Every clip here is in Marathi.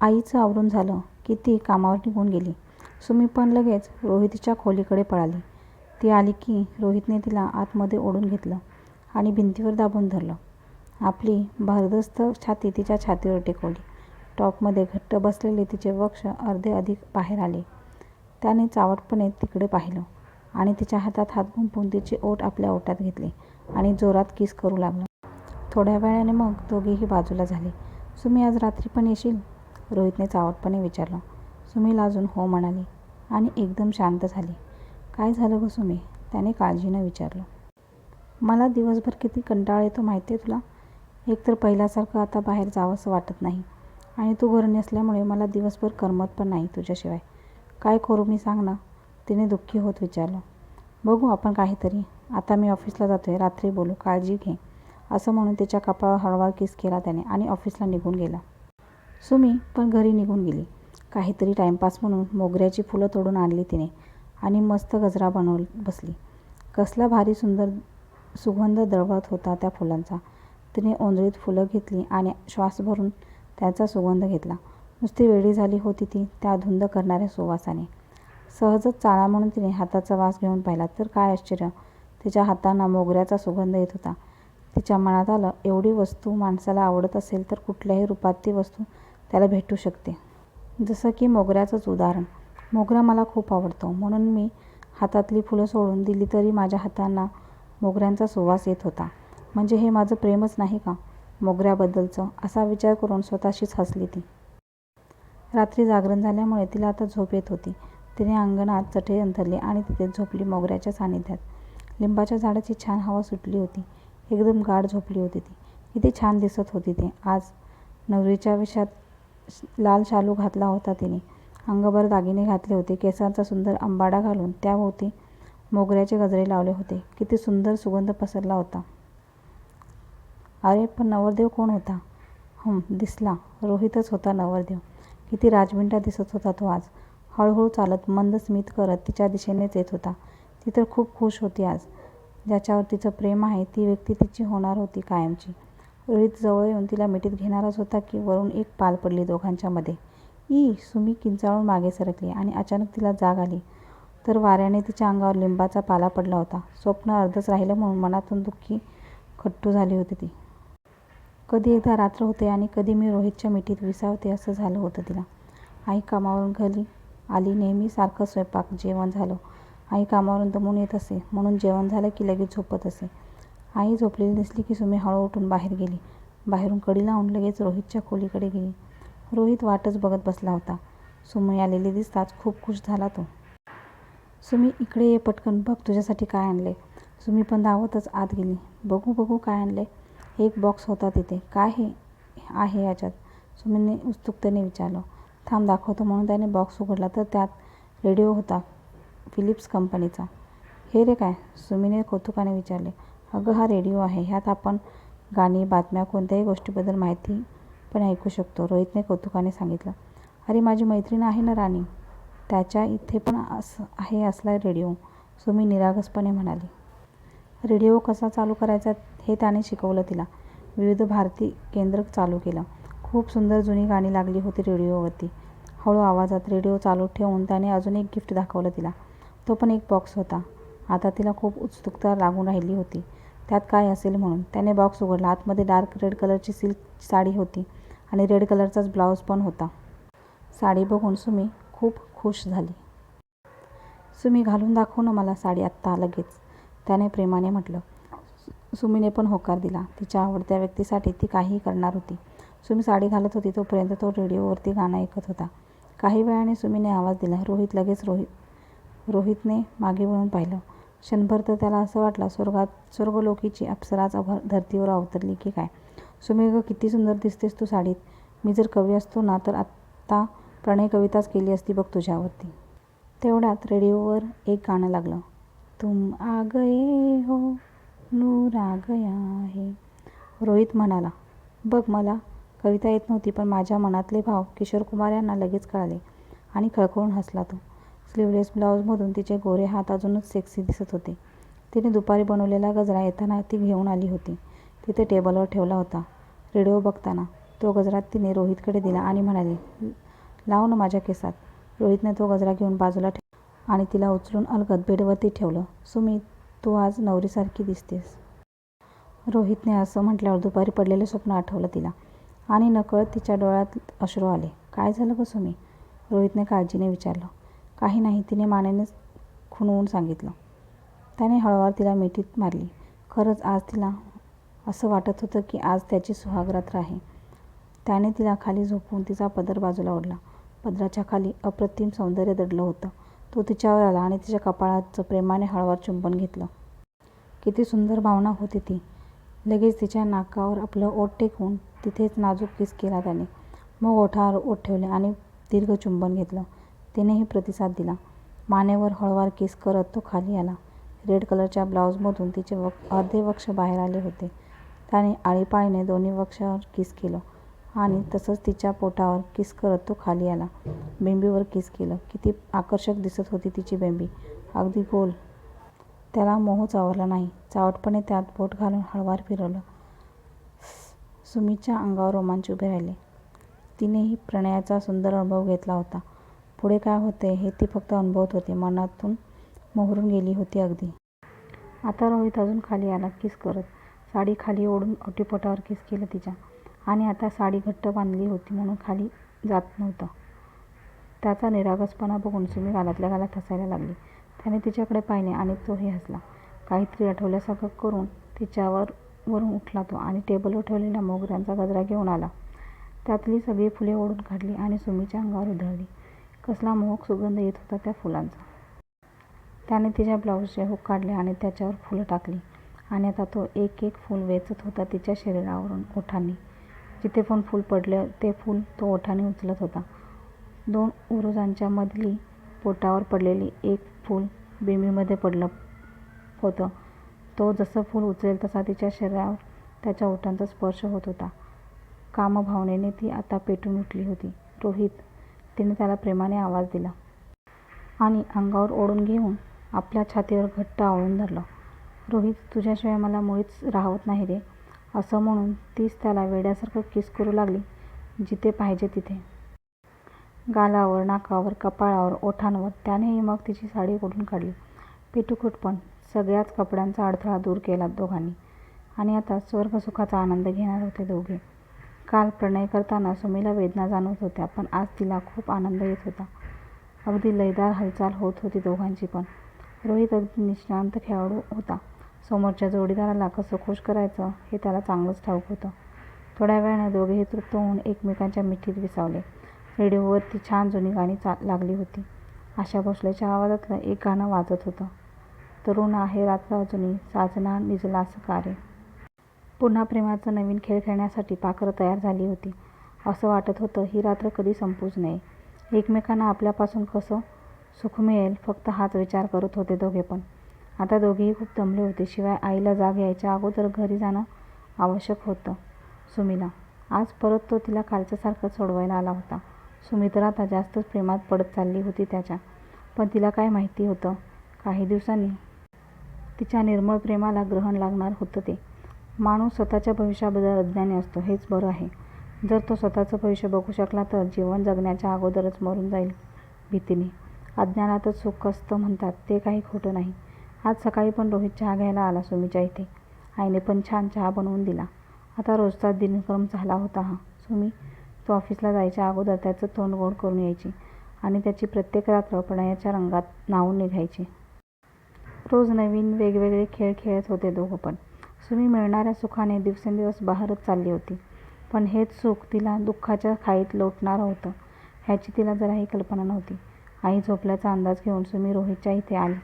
आईचं आवरून झालं की ती कामावर निघून गेली. सुमी पण लगेच रोहितच्या खोलीकडे पळाली. ती आली की रोहितने तिला आतमध्ये ओढून घेतलं आणि भिंतीवर दाबून धरलं. आपली भारदस्त छाती तिच्या छातीवर टेकवली. टॉपमध्ये घट्ट बसलेले तिचे वक्ष अर्धे अधिक बाहेर आले. त्याने चावटपणे तिकडे पाहिलं आणि तिच्या हातात हात गुंपून तिचे ओठ आपल्या ओठात घेतले आणि जोरात किस करू लागला. थोड्या वेळाने मग दोघेही बाजूला झाले. सुमी आज रात्री पण येशील? रोहितने चावटपणे विचारलं. सुमी लाजून हो म्हणाली आणि एकदम शांत झाली. काय झालं गं सुमी? त्याने काळजीनं विचारलं. मला दिवसभर किती कंटाळा येतो माहिती आहे तुला? एकतर पहिल्यासारखं आता बाहेर जावंसं वाटत नाही आणि तू घरी नसल्यामुळे मला दिवसभर करमत पण नाही तुझ्याशिवाय. काय करू मी सांग ना? तिने दुःखी होत विचारलं. बघू आपण काहीतरी. आता मी ऑफिसला जातोय. रात्री बोलू. काळजी घे. असं म्हणून तिच्या कपाळावर हळवा किस केला त्याने आणि ऑफिसला निघून गेला. सुमी पण घरी निघून गेली. काहीतरी टाइमपास म्हणून मोगऱ्याची फुलं तोडून आणली तिने आणि मस्त गजरा बनव बसली. कसला भारी सुंदर सुगंध द्रवत होता त्या फुलांचा. तिने ओंजळीत फुलं घेतली आणि श्वास भरून त्याचा सुगंध घेतला. नुसती वेडी झाली होती ती त्या धुंद करणाऱ्या सुवासाने. सहजच चाळा म्हणून तिने हाताचा वास घेऊन पाहिला तर काय आश्चर्य, तिच्या हातांना मोगऱ्याचा सुगंध येत होता. तिच्या मनात आलं एवढी वस्तू माणसाला आवडत असेल तर कुठल्याही रूपात ती वस्तू त्याला भेटू शकते. जसं की मोगऱ्याचंच उदाहरण. मोगरा मला खूप आवडतो म्हणून मी हातातली फुलं सोडून दिली तरी माझ्या हातांना मोगऱ्यांचा सुवास येत होता. म्हणजे हे माझं प्रेमच नाही का मोगऱ्याबद्दलचं? असा विचार करून स्वतःशीच हसली ती. रात्री जागरण झाल्यामुळे तिला आता झोप येत होती. तिने अंगणात चटई अंथरली आणि तिथे झोपली मोगऱ्याच्या सानिध्यात. लिंबाच्या झाडाची छान हवा सुटली होती. एकदम गाढ झोपली होती ती. किती छान दिसत होती ती आज. नवरीच्या वेशात लाल शालू घातला होता तिने. अंगभर दागिने घातले होते. केसांचा सुंदर अंबाडा घालून त्याभोवती मोगऱ्याचे गजरे लावले होते. किती सुंदर सुगंध पसरला होता. अरे पण नवरदेव कोण होता? हं दिसला. रोहितच होता नवरदेव. किती राजमिंटा दिसत होता तो आज. हळूहळू चालत मंद स्मित करत तिच्या दिशेनेच येत होता. ती तर खूप खुश होती आज. ज्याच्यावर तिचं प्रेम आहे ती व्यक्ती तिची होणार होती कायमची. रोहित जवळ येऊन तिला मिठीत घेणारच होता की वरून एक पाल पडली दोघांच्यामध्ये ई सुमी किंचाळून मागे सरकली आणि अचानक तिला जाग आली तर वाऱ्याने तिच्या अंगावर लिंबाचा पाला पडला होता. स्वप्न अर्धच राहिलं म्हणून मनातून दुःखी खट्टू झाली होती ती. कधी एकदा रात्र होते आणि कधी मी रोहितच्या मिठीत विसावते असं झालं होतं तिला. आई कामावरून घरी आली नेहमी सारखं स्वयंपाक, जेवण झालं. आई कामावरून दमून येत असे म्हणून जेवण झालं की लगेच झोपत असे. आई झोपलेली दिसली की सुमी हळू उठून बाहेर गेली. बाहेरून कडी लावून लगेच रोहितच्या खोलीकडे गेली. रोहित वाटच बघत बसला होता. सुमी आलेली दिसताच खूप खुश झाला तो. सुमी इकडे ये पटकन बघ तुझ्यासाठी काय आणले सुमी पण धावतच आत गेली. बघू बघू काय आणले एक बॉक्स होता तिथे. काय हे आहे याच्यात? सुमीने उत्सुकतेने विचारलं. थांब दाखवतो म्हणून त्याने बॉक्स उघडला तर त्यात रेडिओ होता फिलिप्स कंपनीचा. हे रे काय? सुमीने कौतुकाने विचारले. अगं हा रेडिओ आहे. ह्यात आपण गाणी, बातम्या, कोणत्याही गोष्टीबद्दल माहिती पण ऐकू शकतो रोहितने कौतुकाने सांगितलं. अरे माझी मैत्रीण आहे ना राणी, त्याच्या इथे पण असं आहे असला रेडिओ, सुमी निरागसपणे म्हणाली. रेडिओ कसा चालू करायचा हे त्याने शिकवलं तिला. विविध भारती केंद्र चालू केलं. खूप सुंदर जुनी गाणी लागली होती रेडिओवरती. हळू आवाजात रेडिओ चालू ठेवून त्याने अजून एक गिफ्ट दाखवलं तिला. तो पण एक बॉक्स होता. आता तिला खूप उत्सुकता लागून राहिली होती त्यात काय असेल म्हणून. त्याने बॉक्स उघडला. आतमध्ये डार्क रेड कलरची सिल्क साडी होती आणि रेड कलरचाच ब्लाऊज पण होता. साडी बघून सुमी खूप खुश झाली. सुमी घालून दाखव ना मला साडी आत्ता लगेच, त्याने प्रेमाने म्हटलं. सुमीने पण होकार दिला. तिच्या आवडत्या व्यक्तीसाठी ती काहीही करणार होती. सुमी साडी घालत होती तोपर्यंत तो रेडिओवरती गाणं ऐकत होता. काही वेळाने सुमीने आवाज दिला. रोहित लगेच रोहित रोहितने मागे वळून पाहिलं. क्षणभर तर त्याला असं वाटलं स्वर्गलोकीची अप्सराच धरतीवर अवतरली की काय. सुमेघ किती सुंदर दिसतेस तू साडीत. मी जर कवी असतो ना तर आत्ता प्रणय कविताच केली असती बघ तुझ्यावरती. तेवढ्यात रेडिओवर एक गाणं लागलं. तुम आ गए हो नूर आ गया रोहित म्हणाला. बघ मला कविता येत नव्हती पण माझ्या मनातले भाव किशोर कुमार यांना लगेच कळाले आणि खळखळून हसला तो. स्लीवलेस ब्लाऊजमधून तिचे गोरे हात अजूनच सेक्सी दिसत होते. तिने दुपारी बनवलेला गजरा येताना ती घेऊन आली होती. तिथे टेबलवर ठेवला होता. रेडिओ बघताना तो गजरा तिने रोहितकडे दिला आणि म्हणाली, लाव ना माझ्या केसात. रोहितने तो गजरा घेऊन बाजूला ठेवला आणि तिला उचलून अलगद बेडवरती ठेवलं. सुमी, तू आज नवरीसारखी दिसतेस. रोहितने असं म्हटल्यावर दुपारी पडलेलं स्वप्न आठवलं तिला आणि नकळत तिच्या डोळ्यात अश्रू आले. काय झालं गं सुमी? रोहितने काळजीने विचारलं. काही नाही, तिने मानेने खुणवून सांगितलं. त्याने हळूवार तिला मिठीत मारली. खरंच आज तिला असं वाटत होतं की आज त्याची सुहागरात्र आहे. त्याने तिला खाली झोपवून तिचा पदर बाजूला ओढला. पदराच्या खाली अप्रतिम सौंदर्य दडलं होतं. तो तिच्यावर आला आणि तिच्या कपाळाचं प्रेमाने हळूवार चुंबन घेतलं. किती सुंदर भावना होती ती. लगेच तिच्या नाकावर आपलं ओठ टेकवून तिथेच नाजूक किस केला त्याने. मग ओठावर ओठ ठेवले आणि दीर्घ चुंबन घेतलं. तिनेही प्रतिसाद दिला. मानेवर हळवार किस करत तो खाली आला. रेड कलरच्या ब्लाऊजमधून तिचे अर्धे वक्ष बाहेर आले होते. त्याने आळीपाळीने दोन्ही वक्षावर किस केलं आणि तसंच तिच्या पोटावर किस करत तो खाली आला. बेंबीवर किस केलं. किती आकर्षक दिसत होती तिची बेंबी. अगदी गोल. त्याला मोह चावरला नाही. चावटपणे त्यात बोट घालून हळवार फिरवलं. सुमीच्या अंगावर रोमांच उभे राहिले. तिनेही प्रणयाचा सुंदर अनुभव घेतला होता. पुढे काय होते हे ती फक्त अनुभवत होती. मनातून मोहरून गेली होती अगदी. आता रोहित अजून खाली आला किस करत. साडी खाली ओढून ओटीपोटावर किस केलं तिच्या आणि आता साडी घट्ट बांधली होती म्हणून खाली जात नव्हतं. त्याचा निरागसपणा बघून सुमी गालातल्या गालात हसायला लागली. त्याने तिच्याकडे पाहिले आणि तोही हसला. काहीतरी आठवल्यासारखं करून तिच्यावर वरून उठला तो आणि टेबलवर ठेवलेल्या मोगऱ्यांचा गजरा घेऊन आला. त्यातली सगळी फुले ओढून काढली आणि सुमीच्या अंगावर उधळली. कसला मोहक सुगंध येत होता त्या फुलांचा. त्याने तिच्या ब्लाऊजचे हुक काढले आणि त्याच्यावर फुलं टाकली आणि आता तो एक एक फूल वेचत होता तिच्या शरीरावरून ओठांनी. जिथे पण फूल पडले ते फूल तो ओठांनी उचलत होता. दोन उरोजांच्या मधली पोटावर पडलेली एक फूल बिमीमध्ये पडलं होतं. तो जसं फूल उचलेल तसा तिच्या शरीरावर त्याच्या ओठांचा स्पर्श होत होता. कामभावनेने ती आता पेटून उठली होती. रोहित, तिने त्याला प्रेमाने आवाज दिला. आणि अंगावर ओढून घेऊन आपल्या छातीवर घट्ट आवळून धरलं. रोहित, तुझ्याशिवाय मला मुळीच राहवत नाही रे. असं म्हणून तीच त्याला वेड्यासारखं किस करू लागली. जिथे पाहिजे तिथे. गालावर, नाकावर, कपाळावर, ओठांवर. त्यानेही मग तिची साडी ओढून काढली. पेटीकोट पण. सगळ्याच कपड्यांचा अडथळा दूर केला दोघांनी आणि आता स्वर्गसुखाचा आनंद घेणार होते दोघे. काल प्रणय करताना सुमीला वेदना जाणवत होत्या पण आज तिला खूप आनंद येत होता. अगदी लयदार हालचाल होत होती दोघांची पण. रोहित अगदी निष्णांत खेळाडू होता. समोरच्या जोडीदाराला कसं खूश करायचं हे त्याला चांगलंच ठाऊक होतं. थोड्या वेळाने दोघेही तृप्त होऊन एकमेकांच्या मिठीत विसावले. रेडिओवरती छान जुनी गाणी लागली होती. आशा भोसलेच्या आवाजातलं एक गाणं वाजत होतं. तरुण आहे रात्र अजूनही साजना निजला का रे. पुन्हा प्रेमाचा नवीन खेळ खेळण्यासाठी पाखरं तयार झाली होती. असं वाटत होतं ही रात्र कधी संपूच नये. एकमेकांना आपल्यापासून कसं सुख मिळेल फक्त हाच विचार करत होते दोघे पण. आता दोघेही खूप दमले होते. शिवाय आईला जाग यायच्या अगोदर घरी जाणं आवश्यक होतं सुमीला. आज परत तो तिला कालच्यासारखं सोडवायला आला होता. सुमी तर आता जास्तच प्रेमात पडत चालली होती त्याच्या. पण तिला काय माहिती होतं काही दिवसांनी तिच्या निर्मळ प्रेमाला ग्रहण लागणार होतं ते. माणूस स्वतःच्या भविष्याबद्दल अज्ञानी असतो हेच बरं आहे. जर तो स्वतःचं भविष्य बघू शकला तर जीवन जगण्याच्या अगोदरच मरून जाईल भीतीने. अज्ञानातच सुख असतं म्हणतात ते काही खोटं नाही. आज सकाळी पण रोहित चहा घ्यायला आला सुमीच्या इथे. आईने पण छान चहा बनवून दिला. आता रोजचाच दिनक्रम झाला होता हा. सुमी, तू ऑफिसला जायच्या अगोदर त्याचं तोंड गोड करून यायची आणि त्याची प्रत्येक रात्र प्रणयाच्या रंगात न्हाऊन निघायची. रोज नवीन वेगवेगळे खेळ खेळत होते दोघं सुमी मिळणाऱ्या सुखाने दिवसेंदिवस बहरत चालली होती. पण हेच सुख तिला दुःखाच्या खाईत लोटणारं होतं ह्याची तिला जराही कल्पना नव्हती. आई झोपल्याचा अंदाज घेऊन सुमी रोहितच्या इथे आली.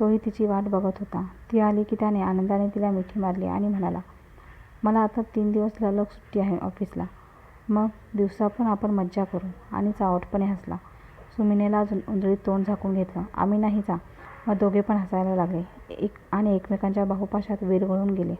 तोही तिची वाट बघत होता. ती आली की त्याने आनंदाने तिला मिठी मारली आणि म्हणाला, मला आता तीन दिवस ललक सुट्टी आहे ऑफिसला. मग दिवसा पण आपण मज्जा करू. आणि चावटपणे हसला. सुमीने अजून उंजळीत तोंड झाकून घेतलं. आम्ही नाही जा. व दोघे पण हसायला लागले एक आणि एकमेकांच्या बाहुपाशात विरघळून गेले.